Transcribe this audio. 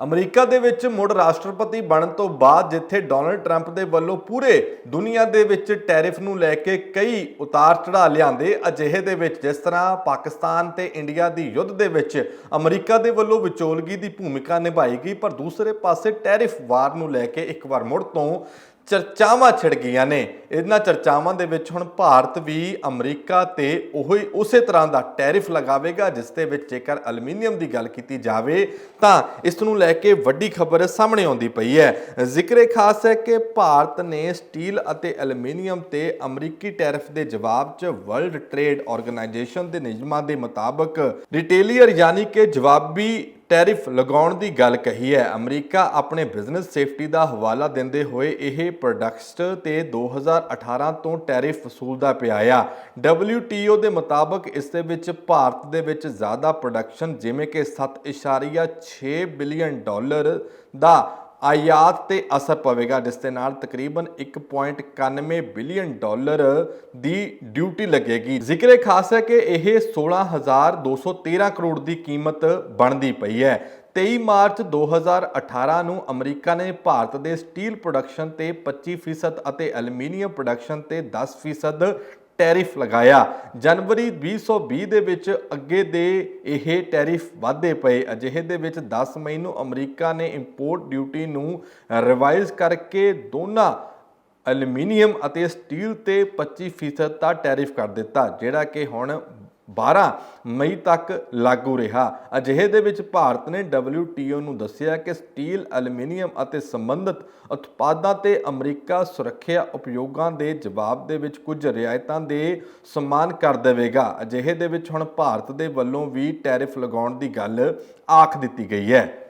America ਦੇ ਵਿੱਚ ਮੁੜ ਰਾਸ਼ਟਰਪਤੀ ਬਣਨ ਤੋਂ ਬਾਅਦ ਜਿੱਥੇ ਡੋਨਲਡ ਟਰੰਪ ਦੇ ਵੱਲੋਂ ਪੂਰੇ ਦੁਨੀਆ ਦੇ ਵਿੱਚ ਟੈਰਿਫ ਨੂੰ ਲੈ ਕੇ ਕਈ ਉਤਾਰ ਚੜ੍ਹਾਅ ਲਿਆਂਦੇ, ਅਜਿਹੇ ਦੇ ਵਿੱਚ ਜਿਸ ਤਰ੍ਹਾਂ ਪਾਕਿਸਤਾਨ ਤੇ ਇੰਡੀਆ ਦੀ ਯੁੱਧ ਦੇ ਵਿੱਚ ਅਮਰੀਕਾ ਦੇ ਵੱਲੋਂ ਵਿਚੋਲਗੀ ਦੀ ਭੂਮਿਕਾ ਨਿਭਾਈ ਗਈ, ਪਰ ਦੂਸਰੇ ਪਾਸੇ ਟੈਰਿਫ ਵਾਰ ਨੂੰ ਲੈ ਕੇ ਇੱਕ ਵਾਰ ਮੁੜ ਤੋਂ ਚਰਚਾਵਾਂ ਛਿੜ ਗਈਆਂ ਨੇ। ਇਹਨਾਂ ਚਰਚਾਵਾਂ ਦੇ ਵਿੱਚ ਹੁਣ ਭਾਰਤ ਵੀ ਅਮਰੀਕਾ ਤੇ ਉਹੀ ਉਸੇ ਤਰ੍ਹਾਂ ਦਾ ਟੈਰਿਫ ਲਗਾਵੇਗਾ, ਜਿਸ ਦੇ ਵਿੱਚ ਜੇਕਰ ਐਲੂਮੀਨੀਅਮ ਦੀ ਗੱਲ ਕੀਤੀ ਜਾਵੇ, ਤਾਂ ਇਸ ਨੂੰ ਲੈ ਕੇ ਵੱਡੀ ਖਬਰ ਸਾਹਮਣੇ ਆਉਂਦੀ ਪਈ ਹੈ। ਜ਼ਿਕਰੇ ਖਾਸ ਹੈ ਕਿ ਭਾਰਤ ਨੇ ਸਟੀਲ ਅਤੇ ਐਲੂਮੀਨੀਅਮ ਤੇ ਅਮਰੀਕੀ ਟੈਰਿਫ ਦੇ ਜਵਾਬ 'ਚ ਵਰਲਡ ਟ੍ਰੇਡ ਆਰਗੇਨਾਈਜੇਸ਼ਨ ਦੇ ਨਿਯਮਾਂ ਦੇ ਮੁਤਾਬਕ ਰਿਟੇਲੀਅਰ ਯਾਨੀ ਕਿ ਜਵਾਬੀ ਟੈਰਿਫ ਲਗਾਉਣ ਦੀ ਗੱਲ ਕਹੀ ਹੈ। ਅਮਰੀਕਾ ਆਪਣੇ ਬਿਜ਼ਨਸ ਸੇਫਟੀ ਦਾ ਹਵਾਲਾ ਦਿੰਦੇ ਹੋਏ ਇਹ ਪ੍ਰੋਡਕਟਸ ਤੇ 2018 ਤੋਂ ਟੈਰਿਫ ਵਸੂਲਦਾ ਪਿਆ ਆ। WTO ਦੇ ਮੁਤਾਬਕ ਇਸ ਦੇ ਵਿੱਚ ਭਾਰਤ ਦੇ ਵਿੱਚ ਜ਼ਿਆਦਾ ਪ੍ਰੋਡਕਸ਼ਨ ਜਿਵੇਂ ਕਿ 7.6 ਬਿਲੀਅਨ ਡਾਲਰ ਦਾ ਆਯਾਤ ਤੇ ਅਸਰ ਪਵੇਗਾ, ਜਿਸ ਦੇ ਨਾਲ ਤਕਰੀਬਨ 1.91 ਬਿਲੀਅਨ ਡਾਲਰ ਦੀ ਡਿਊਟੀ ਲੱਗੇਗੀ। ਜ਼ਿਕਰੇ ਖਾਸ ਹੈ ਕਿ ਇਹ 16213 ਕਰੋੜ ਦੀ ਕੀਮਤ ਬਣਦੀ ਪਈ ਹੈ। 23 ਮਾਰਚ 2018 ਨੂੰ ਅਮਰੀਕਾ ਨੇ ਭਾਰਤ ਦੇ ਸਟੀਲ ਪ੍ਰੋਡਕਸ਼ਨ ਤੇ 25% ਅਤੇ ਐਲੂਮੀਨੀਅਮ ਪ੍ਰੋਡਕਸ਼ਨ ਤੇ 10% ਟੈਰਿਫ ਲਗਾਇਆ। ਜਨਵਰੀ 2020 ਦੇ ਵਿੱਚ ਅੱਗੇ ਦੇ ਇਹ ਟੈਰਿਫ ਵਾਧੇ ਪਏ। ਅਜਿਹੇ ਦੇ ਵਿੱਚ 10 ਮਈ ਨੂੰ ਅਮਰੀਕਾ ਨੇ ਇੰਪੋਰਟ ਡਿਊਟੀ ਨੂੰ ਰਿਵਾਈਜ਼ ਕਰਕੇ ਦੋਨਾਂ ਐਲੂਮੀਨੀਅਮ ਅਤੇ ਸਟੀਲ ਤੇ 25% ਦਾ ਟੈਰਿਫ ਕਰ ਦਿੱਤਾ, ਜਿਹੜਾ ਕਿ ਹੁਣ 12 ਮਈ ਤੱਕ ਲਾਗੂ ਰਿਹਾ। ਅਜਿਹੇ ਦੇ ਵਿੱਚ ਭਾਰਤ ਨੇ WTO ਨੂੰ ਦੱਸਿਆ ਕਿ ਸਟੀਲ ਐਲੂਮੀਨੀਅਮ ਅਤੇ ਸੰਬੰਧਿਤ ਉਤਪਾਦਾਂ ਤੇ ਅਮਰੀਕਾ ਸੁਰੱਖਿਆ ਉਪਯੋਗਾਂ ਦੇ ਜਵਾਬ ਦੇ ਵਿੱਚ ਕੁਝ ਰਿਆਇਤਾਂ ਦੇ ਸਨਮਾਨ ਕਰ ਦੇਵੇਗਾ। ਅਜਿਹੇ ਦੇ ਵਿੱਚ ਹੁਣ ਭਾਰਤ ਦੇ ਵੱਲੋਂ ਵੀ ਟੈਰਿਫ ਲਗਾਉਣ ਦੀ ਗੱਲ ਆਖ ਦਿੱਤੀ ਗਈ ਹੈ।